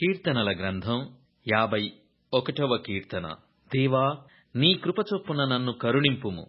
కీర్తనల గ్రంథం యాభై ఒకటవ కీర్తన. దేవా నీ కృప చొప్పున నన్ను కరుణింపుము.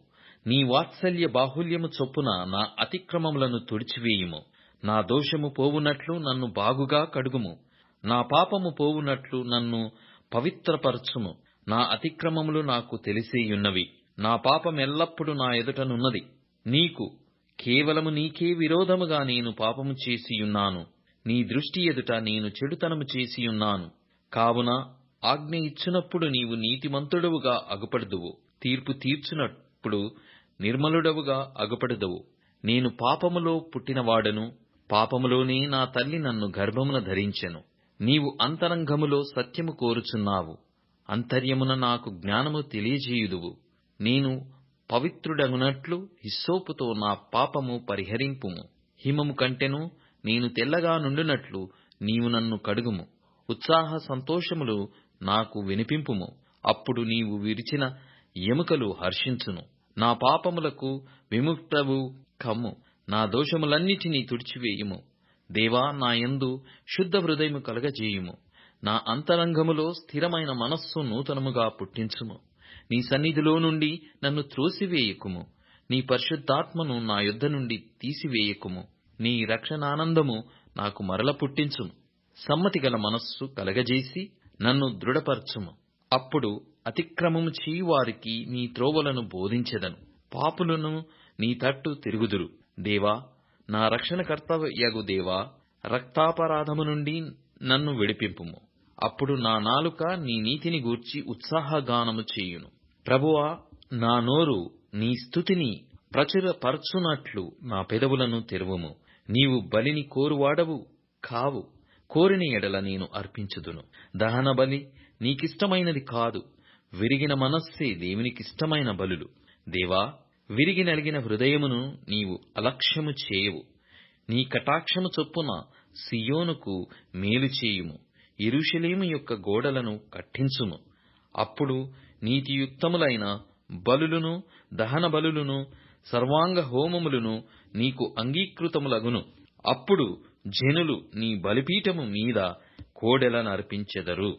నీ వాత్సల్య బాహుల్యము చొప్పున నా అతిక్రమములను తుడిచివేయుము. నా దోషము పోవునట్లు నన్ను బాగుగా కడుగుము. నా పాపము పోవునట్లు నన్ను పవిత్రపరచుము. నా అతిక్రమములు నాకు తెలిసేయున్నవి. నా పాపమెల్లప్పుడు నా ఎదుటనున్నది నీకు కేవలము నీకే విరోధముగా నేను పాపము చేసియున్నాను. నీ దృష్టి ఎదుట నేను చెడుతనము చేసియున్నాను కావున ఆజ్ఞ ఇచ్చినప్పుడు నీవు నీతిమంతుడవుగా అగుపడుదువు. తీర్పు తీర్చునప్పుడు నిర్మలుడవుగా అగుపడుదువు. నేను పాపములో పుట్టినవాడను. పాపములోనే నా తల్లి నన్ను గర్భమున ధరించెను. నీవు అంతరంగములో సత్యము కోరుచున్నావు. అంతర్యమున నాకు జ్ఞానము తెలియజేయుదువు. నేను పవిత్రుడగునట్లు హిస్సోపుతో నా పాపము పరిహరింపుము. హిమము కంటెను నేను తెల్లగా నుండునట్లు నీవు నన్ను కడుగుము. ఉత్సాహ సంతోషములు నాకు వినిపింపుము. అప్పుడు నీవు విరిచిన ఎముకలు హర్షించును. నా పాపములకు విముక్తవు కమ్ము. నా దోషములన్నిటినీ తుడిచివేయుము. దేవా నా యందు శుద్ధ హృదయము కలగజేయుము. నా అంతరంగములో స్థిరమైన మనస్సు నూతనముగా పుట్టించుము. నీ సన్నిధిలో నుండి నన్ను త్రోసివేయకుము. నీ పరిశుద్ధాత్మను నా యుద్ధ నుండి తీసివేయకుము. నీ రక్షణానందము నాకు మరల పుట్టించుము. సమ్మతి గల మనస్సు కలగజేసి నన్ను దృఢపరచుము. అప్పుడు అతిక్రమము చేయువారికి నీ త్రోవలను బోధించెదను. పాపులను నీ తట్టు తిరుగుదురు. దేవా నా రక్షణకర్త యగు దేవా రక్తాపరాధము నుండి నన్ను విడిపింపుము. అప్పుడు నా నాలుక నీ నీతిని గూర్చి ఉత్సాహగానము చేయును. ప్రభువా నా నోరు నీ స్థుతిని ప్రచురపరచునట్లు నా పెదవులను తెరువుము. నీవు బలిని కోరువాడవు కావు. కోరిన ఎడల నేను అర్పించుదును. దహన బలి నీకిష్టమైనది కాదు. విరిగిన మనస్సే దేవునికిష్టమైన బలులు. దేవా విరిగి నలిగిన హృదయమును నీవు అలక్ష్యము చేయవు. నీ కటాక్షము చొప్పున సియోనుకు మేలు చేయుము. ఇరుషలేము యొక్క గోడలను కట్టించుము. అప్పుడు నీతియుక్తములైన బలులను దహన బలులను సర్వాంగ హోమములను నీకు అంగీకృతములగును. అప్పుడు జనులు నీ బలిపీఠము మీద కోడెలనర్పించెదరు